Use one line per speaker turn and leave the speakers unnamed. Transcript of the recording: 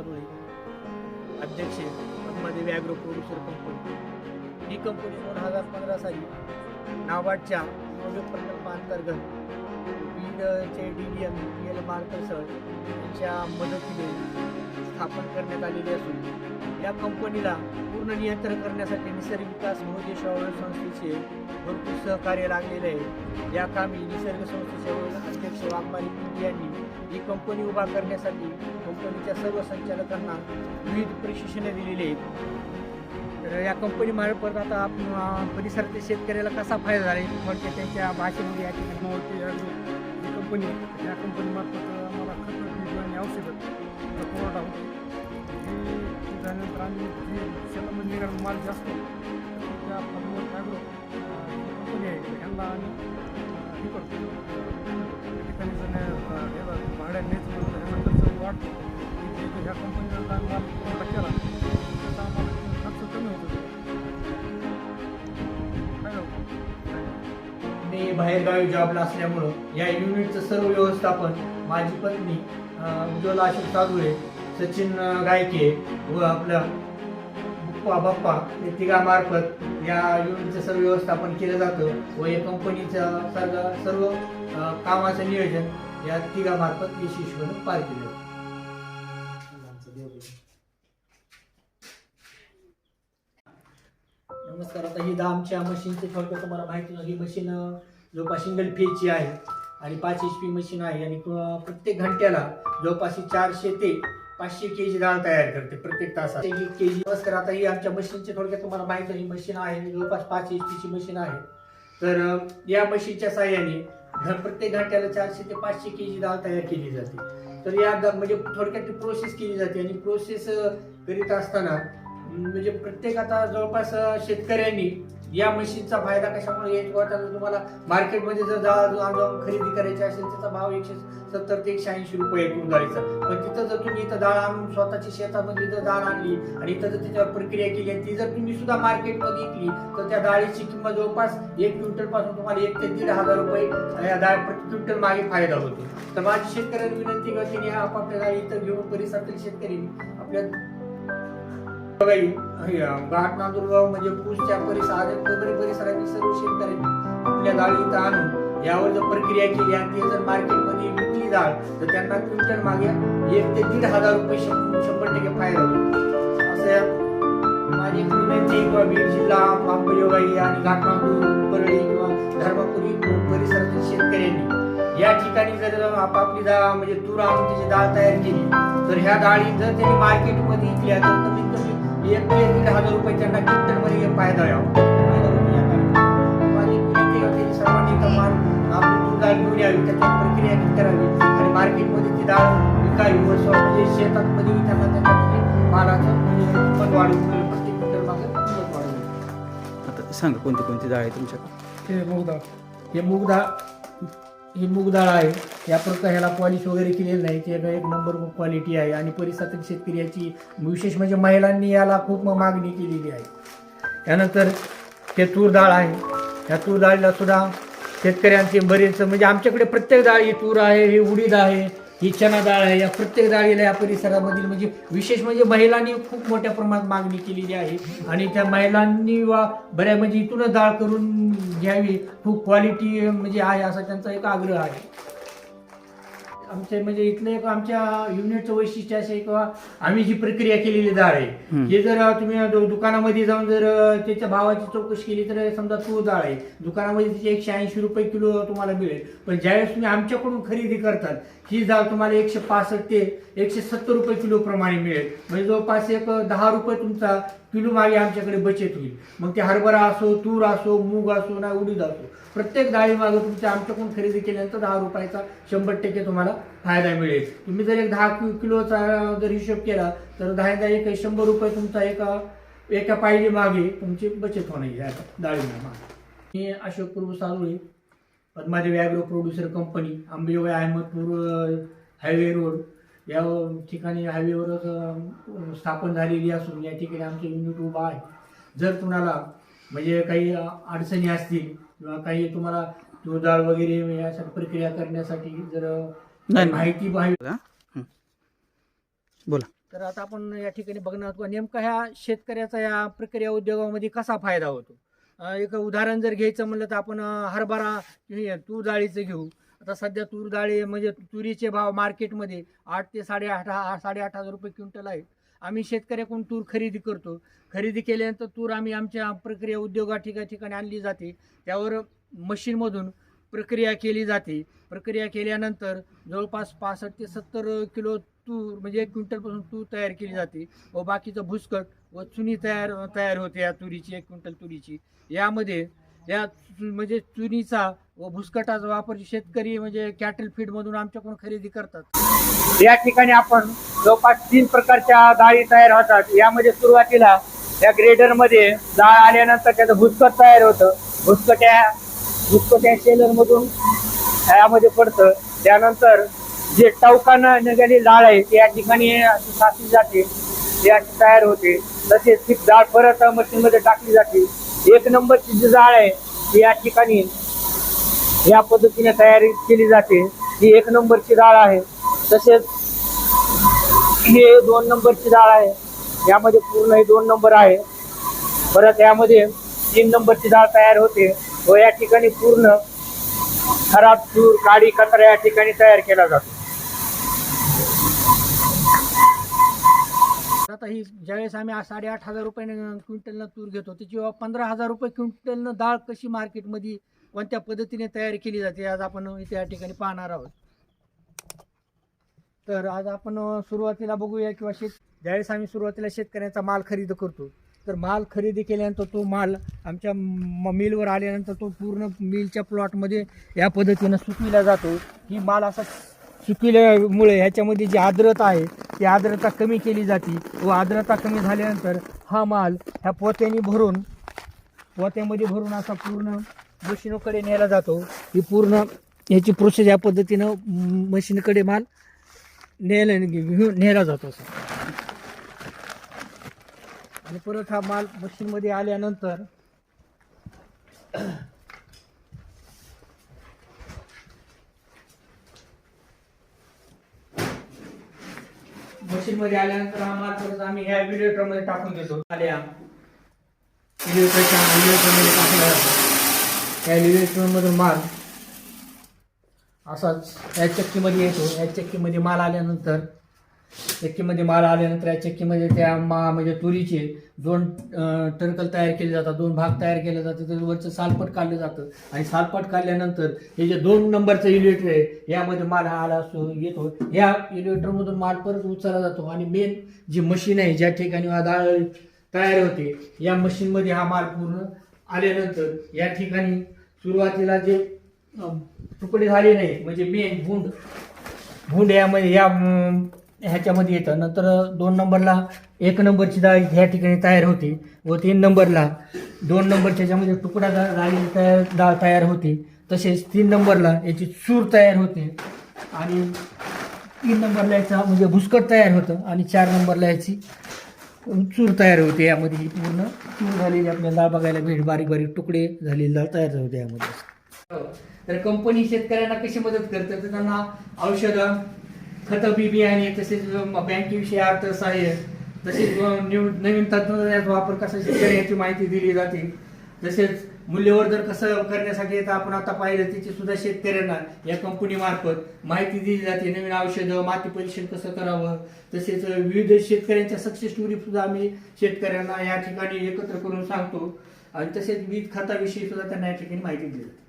साधुळे अध्यक्ष पद्मादेवी व्याघ्र producer company ही company दोन हजार पंधरा साली नाबार्डच्या नव्य प्रकल्पांतर्गत बीडचे D D M P L मार्कसळ यांच्या मदतीने स्थापन करण्यात आलेली असून या कंपनीला पूर्ण नियंत्रण करण्यासाठी निसर्ग विकास महोदय संस्थेचे भरपूर सहकार्य लागलेलं आहे. या कामी निसर्ग संस्थेचे अध्यक्ष वाघमारी पिंपी यांनी ही कंपनी उभा करण्यासाठी कंपनीच्या सर्व संचालकांना विविध प्रशिक्षणे दिलेली आहेत. तर या कंपनी मार्फत आता परिसरातील शेतकऱ्याला कसा फायदा झाला आहे थोडक्यात त्यांच्या भाषेमध्ये या ठिकाणी
ही कंपनी आहे. या कंपनीमार्फत आम्हाला खतं बीज आणि औषधं पुरवठा होतो. त्यानंतर आम्ही शेतामध्ये निघाला माल जास्त त्या फार्मर ॲग्रो ही कंपनी आहे ह्यांना आम्ही हे करतो त्या ठिकाणी जर नाही, अं, हे झालं, भाड्याने वाटतो की जे ह्या कंपनीला जर माल पुरवठा केला त्याचा आम्हाला खर्च कमी होतो
मी बाहेरगावी जॉबला असल्यामुळं या युनिटचं सर्व व्यवस्थापन माझी पत्नी उज्ज्वला अशोक साधुळे सचिन गायके व आपल्या बुप्पा बाप्पा या तिघामार्फत या युनिटचं सर्व व्यवस्थापन केलं जातं व या कंपनीचं सर्व सर्व कामाचं नियोजन या तिघामार्फत यशस्वीपणे पार केलं जातं. नमस्कार आता ही आमच्या मशीनची थोडक्यात तुम्हाला माहिती ही मशीन जवळपास सिंगल फेजची आहे आणि पाच एच पी मशीन आहे आणि प्रत्येक घंट्याला जवळपास चारशे ते पाचशे के जी डाळ तयार करते प्रत्येक तासात. एक के जी नमस्कार आता ही आमच्या मशीनची थोडक्यात तुम्हाला माहिती आहे ही मशीन आहे जवळपास पाच एच पीची मशीन आहे. तर या मशीनच्या साह्याने घर प्रत्येक घंट्याला चारशे ते पाचशे के जी डाळ तयार केली जाते. तर या म्हणजे थोडक्यात ती प्रोसेस केली जाते आणि प्रोसेस करीत असताना म्हणजे प्रत्येक आता जवळपास शेतकऱ्यांनी या मशीनचा फायदा कशामुळे येईल किंवा तुम्हाला मार्केटमध्ये जर डाळ जाऊन खरेदी करायची असेल त्याचा भाव एकशे सत्तर ते एकशे ऐंशी रुपये एकूण जायचा. पण तिथं जर तुम्ही इथं डाळ आणून स्वतःची शेतामध्ये जर डाळ आणली आणि इथं जर त्याच्यावर प्रक्रिया केली आणि ती जर तुम्ही सुद्धा मार्केटमध्ये विकली तर त्या डाळीची किंमत जवळपास एक क्विंटलपासून तुम्हाला एक ते दीड हजार रुपये या डाळ प्रति क्विंटल मागे फायदा होतो. तर माझी शेतकऱ्यांना विनंती करते की ह्या आपापल्या डाळी इथं घेऊन परिसरातील शेतकरी आपल्या बघा घाट नांदुरगाव म्हणजे पूसच्या परिसरात वगैरे परिसरातील सर्व शेतकऱ्यांनी आपल्या डाळी इथं आणून यावर जर प्रक्रिया केली आणि ते जर मार्केटमध्ये विकली डाळ तर त्यांना क्विंटल मागे एक ते दीड हजार रुपये शंभर टक्के फायदा होईल. असं माझी विनंती किंवा बीड जिल्हा अंबयोगाई आणि घाटनांदूर परळी किंवा धर्मपुरी परिसरातील शेतकऱ्यांनी या ठिकाणी जर आपापली डाळ म्हणजे तूर आणून त्याची डाळ तयार केली तर ह्या डाळी जर त्यांनी मार्केटमध्ये विकल्या तर कमीत एक ते दीड हजार रुपये त्यांना क्विंटलमध्ये फायदा यावा फायदा होतो या डाळीचा. माझी एक सर्वांनी आपली तूर डाळ घेऊन यावी. त्याच्यावर प्रक्रिया करावी? आणि मार्केटमध्ये ती डाळ विकावी. व म्हणजे शेतामध्ये त्यांना त्याच्यामध्ये मालाचं किंमत वाढवून प्रत्येक क्विंटल मागे किंमत वाढवून
आता सांगा कोणती कोणती डाळ आहे तुमच्याकडे?
हे मूग डाळ
हे मूग डाळ ही मूग डाळ आहे. या प्रकार ह्याला पॉलिश वगैरे केलेलं नाही. ते एक नंबर क्वालिटी आहे. आणि परिसरातील शेतकरी याची विशेष म्हणजे महिलांनी याला खूप मागणी केलेली आहे. त्यानंतर ते तूर डाळ आहे. ह्या तूर डाळीला सुद्धा शेतकऱ्यांचे बरेच म्हणजे आमच्याकडे प्रत्येक डाळ ही तूर आहे ही उडीद आहे ही चना डाळ आहे. या प्रत्येक डाळीला या परिसरामधील म्हणजे विशेष म्हणजे महिलांनी खूप मोठ्या प्रमाणात मागणी केलेली आहे. आणि त्या महिलांनी वा बऱ्या म्हणजे इथूनच डाळ करून घ्यावी. खूप क्वालिटी म्हणजे आहे असा त्यांचा एक आग्रह आहे. आमचे म्हणजे इथलं आमच्या युनिटचं वैशिष्ट्य असे किंवा आम्ही जी प्रक्रिया केलेली डाळ आहे. हे जर तुम्ही दु- दुकानामध्ये जाऊन जर त्याच्या भावाची चौकशी केली तर समजा तूर डाळ आहे. दुकानामध्ये तिचे एकशे ऐंशी रुपये किलो तुम्हाला मिळेल. पण ज्यावेळेस तुम्ही आमच्याकडून खरेदी करतात ही डाळ तुम्हाला एकशे पासष्ट ते एकशे सत्तर रुपये किलो प्रमाणे मिळेल. म्हणजे जवळपास एक दहा रुपये तुमचा किलो मागे आमच्याकडे बचत होईल. मग ते हरभरा असो तूर असो मूग असो ना उडीद असो प्रत्येक डाळीमागं तुमच्या आमच्याकडून खरेदी केल्यानंतर दहा रुपयाचा शंभर टक्के तुम्हाला फायदा मिळेल. तुम्ही जर एक दहा किलोचा जर हिशोब केला तर दहा दहा एक शंभर रुपये तुमचा एका एका पायली मागे तुमची बचत होणार या डाळींना मागे. मी Ashok Prabhu Salule Padmadevi agro producer company Ambegaon Ahmadpur highway road या ठिकाणी हायवेवरच स्थापन झालेली असून या ठिकाणी आमचं युनिट उभं आहे. जर तुम्हाला म्हणजे काही अडचणी असतील किंवा काही तुम्हाला दुधाळ वगैरे यासाठी प्रक्रिया करण्यासाठी जर. माहिती पाहिजे.
बोला.
तर आता आपण या ठिकाणी बघणार आहोत की नेमका ह्या शेतकऱ्याचा या प्रक्रिया उद्योगामध्ये कसा फायदा होतो? एक उदाहरण जर घ्यायचं म्हणलं तर आपण हरभरा हे तूर डाळीचं घेऊ. आता सध्या तूर डाळी म्हणजे तुरीचे भाव मार्केटमध्ये आठ ते साडेआठ हा- साडेआठ हजार रुपये क्विंटल आहेत आम्ही शेतकऱ्याकडून तूर खरेदी करतो. खरेदी केल्यानंतर तूर आम्ही आमच्या प्रक्रिया उद्योगा ठिका ठिकाणी आणली जाते. त्यावर मशीनमधून प्रक्रिया केली जाते. प्रक्रिया केल्यानंतर जवळपास पासष्ट ते सत्तर किलो तूर म्हणजे एक क्विंटलपासून तूर तयार केली जाते व बाकीचं भुसकट व चुनी तयार तयार होते या तुरीची एक क्विंटल तुरीची. यामध्ये या चु- म्हणजे चुनीचा व भुसकटाचा वापर शेतकरी म्हणजे कॅटल फीडमधून आमच्याकडून खरेदी करतात.
या ठिकाणी आपण जवळपास तीन प्रकारच्या डाळी तयार होतात. यामध्ये सुरुवातीला या ग्रेडरमध्ये डाळ आल्यानंतर त्याचं भुसकट तयार होतं. भुसकट्या या या शेलर मधून यामध्ये पडतं. त्यानंतर जे टवकानं निघालेली डाळ आहे ती या ठिकाणी अशी साचली जाते. ती अशी तयार होते. तसेच ती डाळ परत मशीनमध्ये टाकली जाते. एक नंबरची जी जाळ आहे ती या ठिकाणी या पद्धतीने तयारी केली जाते. ही एक नंबरची डाळ आहे. तसेच हे दोन नंबरची डाळ आहे. यामध्ये पूर्ण हे दोन नंबर आहे. परत यामध्ये तीन नंबरची डाळ तयार होते व या ठिकाणी पूर्ण खराब तूर काडी कचरा या ठिकाणी तयार केला जातो.
आता ही ज्यावेळेस आम्ही साडेआठ हजार रुपयाने क्विंटलनं तूर घेतो त्याची पंधरा हजार रुपये क्विंटलनं डाळ कशी मार्केटमध्ये कोणत्या पद्धतीने तयार केली जाते आज आपण इथे या ठिकाणी पाहणार आहोत. तर आज आपण सुरुवातीला बघूया किंवा शेत ज्यावेळेस आम्ही सुरुवातीला शेतकऱ्यांचा माल खरेदी करतो तर माल खरेदी केल्यानंतर तो माल आमच्या म- मिलवर आल्यानंतर तो पूर्ण मिलच्या प्लॉटमध्ये या पद्धतीनं सुकविला जातो. ही माल असा सुकविल्यामुळे ह्याच्यामध्ये जी आर्द्रता आहे ती आर्द्रता कमी केली जाते व आर्द्रता कमी झाल्यानंतर हा माल ह्या पोत्याने भरून पोत्यामध्ये भरून असा पूर्ण मशीनकडे नेला जातो. ही पूर्ण याची प्रोसेस या पद्धतीनं मशीनकडे माल नेला घेऊन नेला जातो असं. आणि परत हा माल मशीनमध्ये आल्यानंतर मशीनमध्ये आल्यानंतर हा माल परत आम्ही ह्या व्हिडिओटरमध्ये टाकून देतो. आल्या. व्हिडिओटरच्या व्हिडिओटरमध्ये टाकला. जातो या व्हिडिओटरमधून माल असाच या चक्कीमध्ये येतो. या चक्कीमध्ये माल आल्यानंतर चक्कीमध्ये माल आल्यानंतर या चक्कीमध्ये त्या मा म्हणजे तुरीचे दोन टर्कल तयार केले जातात दोन भाग तयार केले जातात त्याचं वरचं सालपट काढलं जातं. आणि सालपट काढल्यानंतर हे जे दोन नंबरचं इलेक्टर आहे यामध्ये माल हा आला असतो येतो. या इलेक्टरमधून माल परत उचलला जातो. आणि मेन जी मशीन आहे ज्या ठिकाणी हा डाळ तयार होते या मशीनमध्ये हा माल पूर्ण आल्यानंतर या ठिकाणी सुरुवातीला जे तुकडे झाले नाही म्हणजे मेन भुंड भुंड यामध्ये या ह्याच्यामध्ये येतं. नंतर दोन नंबरला एक नंबरची डाळ ह्या ठिकाणी तयार होते व तीन नंबरला दोन नंबरच्या ह्याच्यामध्ये तुकडा डाळ झालेली तयार डाळ तयार होते. तसेच तीन नंबरला याची चूर तयार होते आणि तीन नंबरला याचा म्हणजे भुसकट तयार होतं आणि चार नंबरला याची चूर तयार होते यामध्ये. ही पूर्ण चूर झालेली आपल्याला डाळ बघायला भेट. बारीक बारीक तुकडे झालेली डाळ तयार होते यामध्ये. तर कंपनी शेतकऱ्यांना कशी मदत करते? तर त्यांना औषधं खतं बी बियाणे तसेच बँकेविषयी अर्थसहाय्य तसेच न्यू नवीन तंत्रज्ञानाचा वापर कसा शेतकरी याची माहिती दिली जाते. तसेच मूल्यवर्धन कसं करण्यासाठी आपण आता पाहिलं त्याची सुद्धा शेतकऱ्यांना या कंपनीमार्फत माहिती दिली जाते. नवीन औषधं माती परीक्षण कसं करावं? तसेच विविध शेतकऱ्यांच्या सक्सेस स्टोरी सुद्धा आम्ही शेतकऱ्यांना या ठिकाणी एकत्र करून सांगतो. आणि तसेच विविध खताविषयी सुद्धा त्यांना या ठिकाणी माहिती दिली जाते.